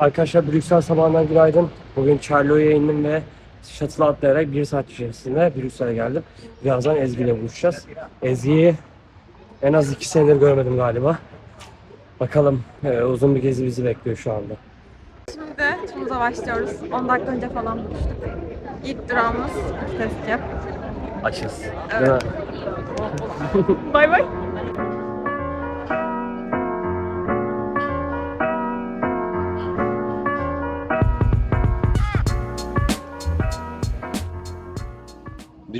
Arkadaşlar Brüksel sabahından günaydın. Bugün Charlo'ya indim ve shuttle atlayarak bir saat içerisinde Brüksel'e geldim. Birazdan Ezgi ile buluşacağız. Ezgi'yi en az iki senedir görmedim galiba. Bakalım e, uzun bir gezi bizi bekliyor şu anda. Şimdi turumuza başlıyoruz. 10 dakika önce falan buluştuk. İlk durağımız Tezkah. Açız. Evet. Bay bay.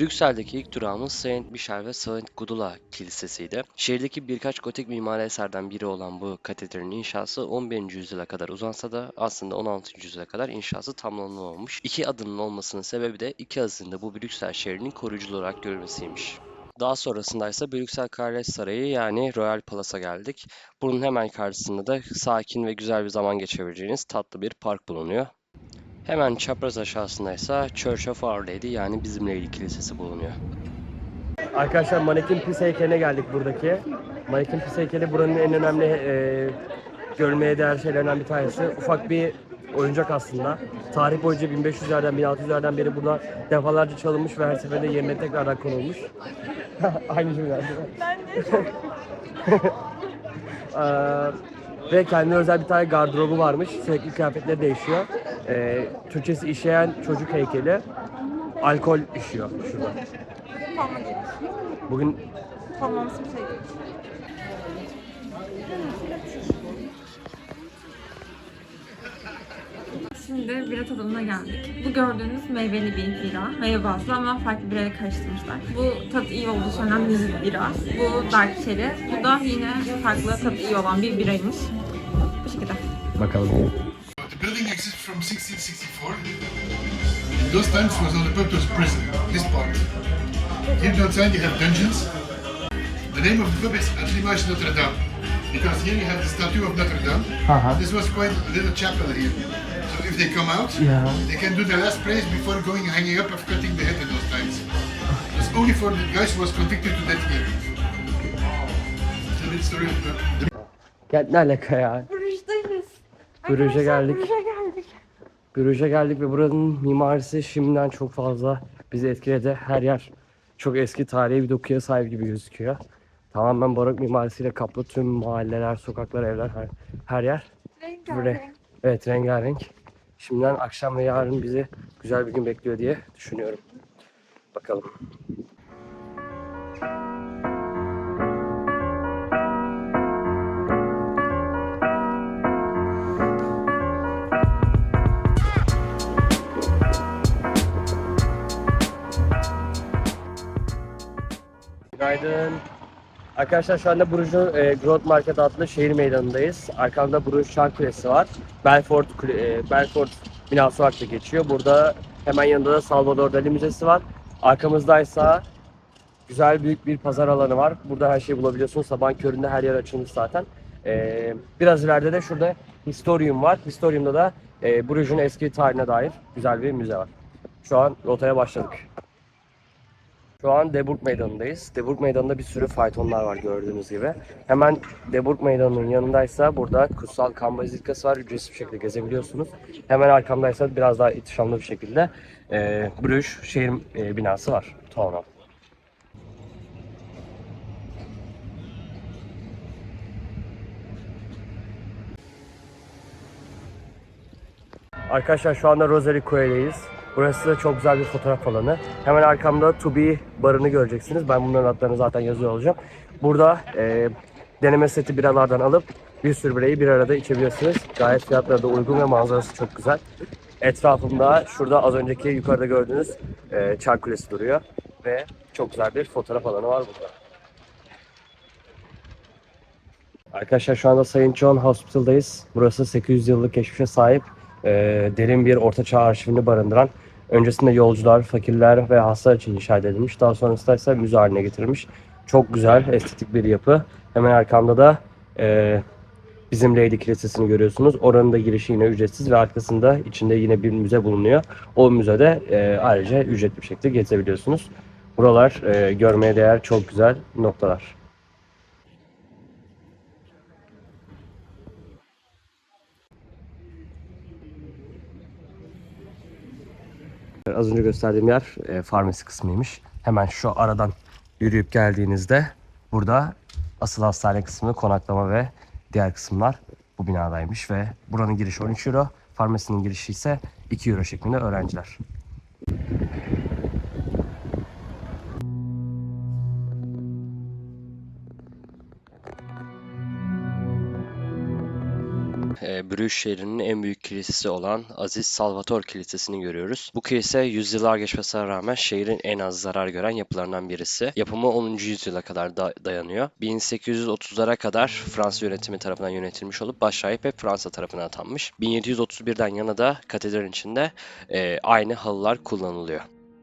Brüksel'deki ilk durağımız Saint Michel ve Saint Gudula Kilisesi'ydi. Şehirdeki birkaç gotik mimari eserden biri olan bu katedralin inşası 11. yüzyıla kadar uzansa da aslında 16. yüzyıla kadar inşası tamamlanamamış. İki adının olmasının sebebi de iki azının da bu Brüksel şehrinin koruyucu olarak görülmesiymiş. Daha sonrasında ise Brüksel Kraliyet Sarayı yani Royal Palace'a geldik. Bunun hemen karşısında da sakin ve güzel bir zaman geçirebileceğiniz tatlı bir park bulunuyor. Hemen çapraz aşağısında ise Church of Our Lady yani Bizim Lady Kilisesi bulunuyor. Arkadaşlar Manekin Pis heykeline geldik buradaki. Manekin Pis heykeli buranın en önemli e, görmeye değer şeylerinden bir tanesi. Ufak bir oyuncak aslında. Tarih boyunca 1500'lerden 1600'lerden beri burada defalarca çalınmış ve her seferinde yerine tekrardan konulmuş. Aynı cümle. Ee, ve kendine özel bir tane gardırobu varmış. Sürekli kıyafetleri değişiyor. Ee, Türkçesi işeyen çocuk heykeli. Alkol işiyor şurada. Forma giymiş. Bugün bir şey değil. Şimdi bira tadımına geldik. Bu gördüğünüz meyveli bir bira. Meyve bazlı ama farklı birayla karıştırmışlar. Bu tat iyi olduğu söylenen bir bira. Bu dark cherry. Bu da yine farklı tadı iyi olan bir biraymış. Bu şekilde. bakalım. The building exists from 1664. In those times was on the purpose prison, this part. Here outside you have dungeons. The name of the pub is at l'image Notre Dame. Because here you have the statue of Notre Dame. Uh-huh. This was quite a little chapel here. So if they come out, Yeah. they can do their last prayers before going hanging up of cutting the head in those times. It's only for the guys who was convicted to death here. It's a little story of the, the Ya ne alaka ya? Bruges'e geldik. Bruges'e geldik. Bruges'e geldik ve buranın mimarisi şimdiden çok fazla bizi etkiledi. Her yer çok eski tarihi bir dokuya sahip gibi gözüküyor. Tamamen barok mimarisiyle kaplı tüm mahalleler, sokaklar, evler, her, her yer. Böyle, evet rengarenk. Şimdiden akşam ve yarın bizi güzel bir gün bekliyor diye düşünüyorum. Bakalım. Günaydın. Arkadaşlar şu anda Bruges'un e, Groot Market adlı şehir meydanındayız. Arkamda Bruges Çan Kulesi var. Belfort, Kule- e, Belfort binası da geçiyor. Burada hemen yanında da Salvador Dali Müzesi var. Arkamızdaysa güzel büyük bir pazar alanı var. Burada her şeyi bulabiliyorsunuz. Sabah köründe her yer açılmış zaten. E, biraz ileride de şurada Historium var. Historium'da da e, Bruges'un eski tarihine dair güzel bir müze var. Şu an rotaya başladık. Şu an Deburg Meydanı'ndayız. Deburg Meydanı'nda bir sürü faytonlar var gördüğünüz gibi. Hemen Deburg Meydanı'nın yanındaysa burada Kutsal Kan Bazilikası var. Ücretsiz bir şekilde gezebiliyorsunuz. Hemen arkamdaysa biraz daha ihtişamlı bir şekilde e, Bruges şehir e, binası var. Townhall. Arkadaşlar şu anda Rosary Quay'deyiz. Burası da çok güzel bir fotoğraf alanı. Hemen arkamda To Be barını göreceksiniz. Ben bunların adlarını zaten yazıyor olacağım. Burada e, deneme seti biralardan alıp bir sürü birayı bir arada içebiliyorsunuz. Gayet fiyatları da uygun ve manzarası çok güzel. Etrafımda şurada az önceki yukarıda gördüğünüz e, Çark Kulesi duruyor. Ve çok güzel bir fotoğraf alanı var burada. Arkadaşlar şu anda Saint John Hospital'dayız. Burası 800 yıllık geçmişe sahip e, derin bir ortaçağ arşivini barındıran, öncesinde yolcular, fakirler ve hastalar için inşa edilmiş. Daha sonrasında ise müze haline getirilmiş. Çok güzel, estetik bir yapı. Hemen arkamda da e, bizim Lady Kilisesi'ni görüyorsunuz. Oranın da girişi yine ücretsiz ve arkasında içinde yine bir müze bulunuyor. O müzede e, ayrıca ücretli bir şekilde gezebiliyorsunuz. Buralar e, görmeye değer çok güzel noktalar. Az önce gösterdiğim yer e, farmasi kısmıymış. Hemen şu aradan yürüyüp geldiğinizde burada asıl hastane kısmı, konaklama ve diğer kısımlar bu binadaymış ve buranın girişi 13 euro, farmasinin girişi ise 2 euro şeklinde öğrenciler. E, Brüj şehrinin en büyük kilisesi olan Aziz Salvator Kilisesi'ni görüyoruz. Bu kilise yüzyıllar geçmesine rağmen şehrin en az zarar gören yapılarından birisi. Yapımı 10. yüzyıla kadar da- dayanıyor. 1830'lara kadar Fransız yönetimi tarafından yönetilmiş olup başrahip hep Fransa tarafına atanmış. 1731'den yana da katedralin içinde e, aynı halılar kullanılıyor.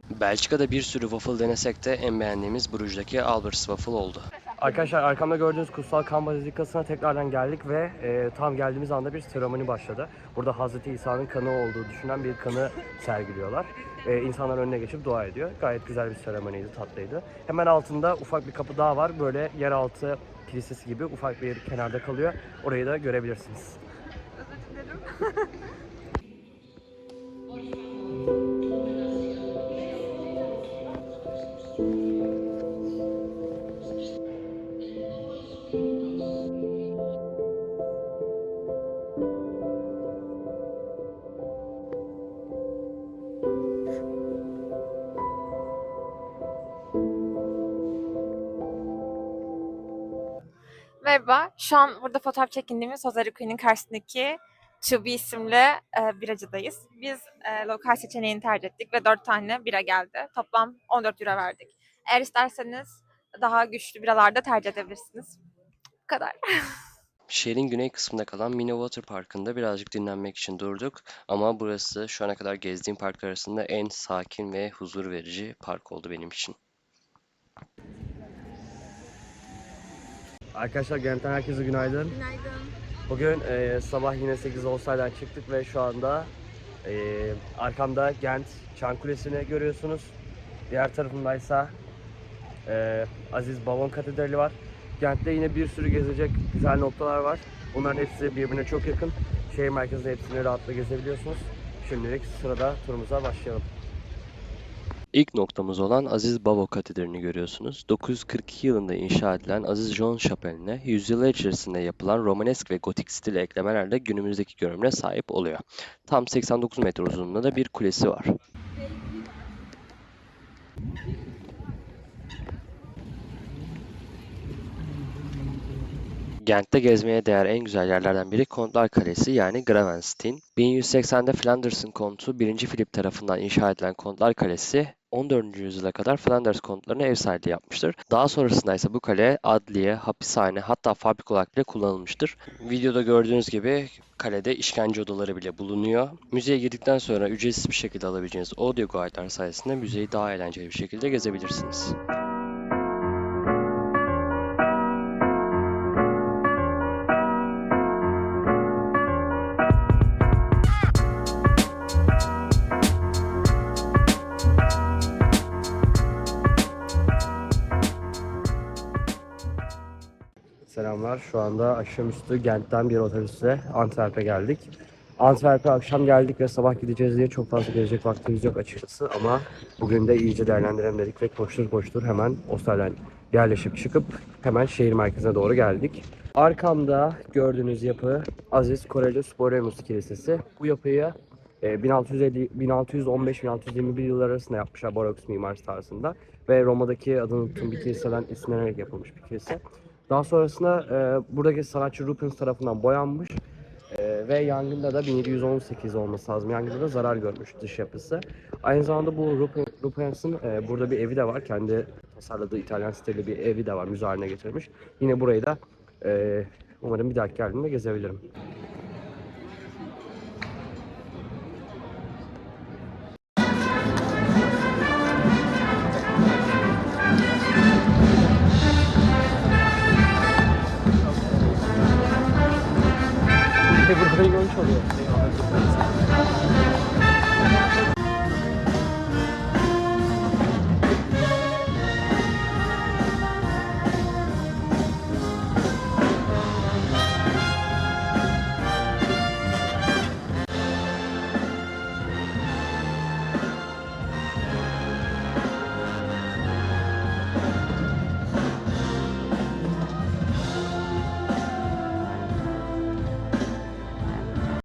Belçika'da bir sürü waffle denesek de en beğendiğimiz Bruges'daki Albert's Waffle oldu. Arkadaşlar arkamda gördüğünüz Kutsal Kan Bazilikası'na tekrardan geldik ve e, tam geldiğimiz anda bir seremoni başladı. Burada Hazreti İsa'nın kanı olduğu düşünen bir kanı sergiliyorlar. E, insanlar önüne geçip dua ediyor. Gayet güzel bir seremoniydi, tatlıydı. Hemen altında ufak bir kapı daha var. Böyle yeraltı kilisesi gibi ufak bir kenarda kalıyor. Orayı da görebilirsiniz. Merhaba, şu an burada fotoğraf çekindiğimiz Hozari Queen'in karşısındaki Be isimli e, biracıdayız. Biz e, lokal seçeneğini tercih ettik ve 4 tane bira geldi. Toplam 14 euro verdik. Eğer isterseniz daha güçlü biralar da tercih edebilirsiniz. Bu kadar. Şehrin güney kısmında kalan Mini Water Parkı'nda birazcık dinlenmek için durduk. Ama burası şu ana kadar gezdiğim parklar arasında en sakin ve huzur verici park oldu benim için. Arkadaşlar Gent'ten herkese günaydın. Günaydın. Bugün e, sabah yine 8 olsaydan çıktık ve şu anda e, arkamda Gent Çan Kulesi'ni görüyorsunuz. Diğer tarafındaysa e, Aziz Babon Katedrali var. Gent'te yine bir sürü gezecek güzel noktalar var. Bunların hepsi birbirine çok yakın. Şehir merkezinde hepsini rahatlıkla gezebiliyorsunuz. Şimdilik sırada turumuza başlayalım. İlk noktamız olan Aziz Babo Katedrali'ni görüyorsunuz. 942 yılında inşa edilen Aziz John Şapeli'ne yüzyıllar içerisinde yapılan Romanesk ve Gotik stil eklemelerle günümüzdeki görünümüne sahip oluyor. Tam 89 metre uzunluğunda da bir kulesi var. Gent'te gezmeye değer en güzel yerlerden biri Kontlar Kalesi yani Gravenstein. 1180'de Flanders'ın kontu 1. Philip tarafından inşa edilen Kontlar Kalesi 14. yüzyıla kadar Flanders kontlarına ev sahipliği yapmıştır. Daha sonrasında ise bu kale adliye, hapishane hatta fabrika olarak bile kullanılmıştır. Videoda gördüğünüz gibi kalede işkence odaları bile bulunuyor. Müzeye girdikten sonra ücretsiz bir şekilde alabileceğiniz audio guide'lar sayesinde müzeyi daha eğlenceli bir şekilde gezebilirsiniz. Selamlar. Şu anda akşamüstü Gent'ten bir otobüsle Antwerp'e geldik. Antwerp'e akşam geldik ve sabah gideceğiz diye çok fazla gelecek vaktimiz yok açıkçası ama bugün de iyice değerlendirelim ve koştur koştur hemen Ostel'den yerleşip çıkıp hemen şehir merkezine doğru geldik. Arkamda gördüğünüz yapı Aziz Corellius Boremus Kilisesi. Bu yapıyı e, 1650 1615-1621 yılları arasında yapmışlar Barok mimarisi tarzında ve Roma'daki adını unuttuğum bir kiliseden esinlenerek yapılmış bir kilise. Daha sonrasında e, buradaki sanatçı Rubens tarafından boyanmış e, ve yangında da 1718 olması lazım. Yangında da zarar görmüş dış yapısı. Aynı zamanda bu Rubens'in e, burada bir evi de var. Kendi tasarladığı İtalyan stili bir evi de var. Müze haline getirmiş. Yine burayı da e, umarım bir dahaki geldiğimde gezebilirim.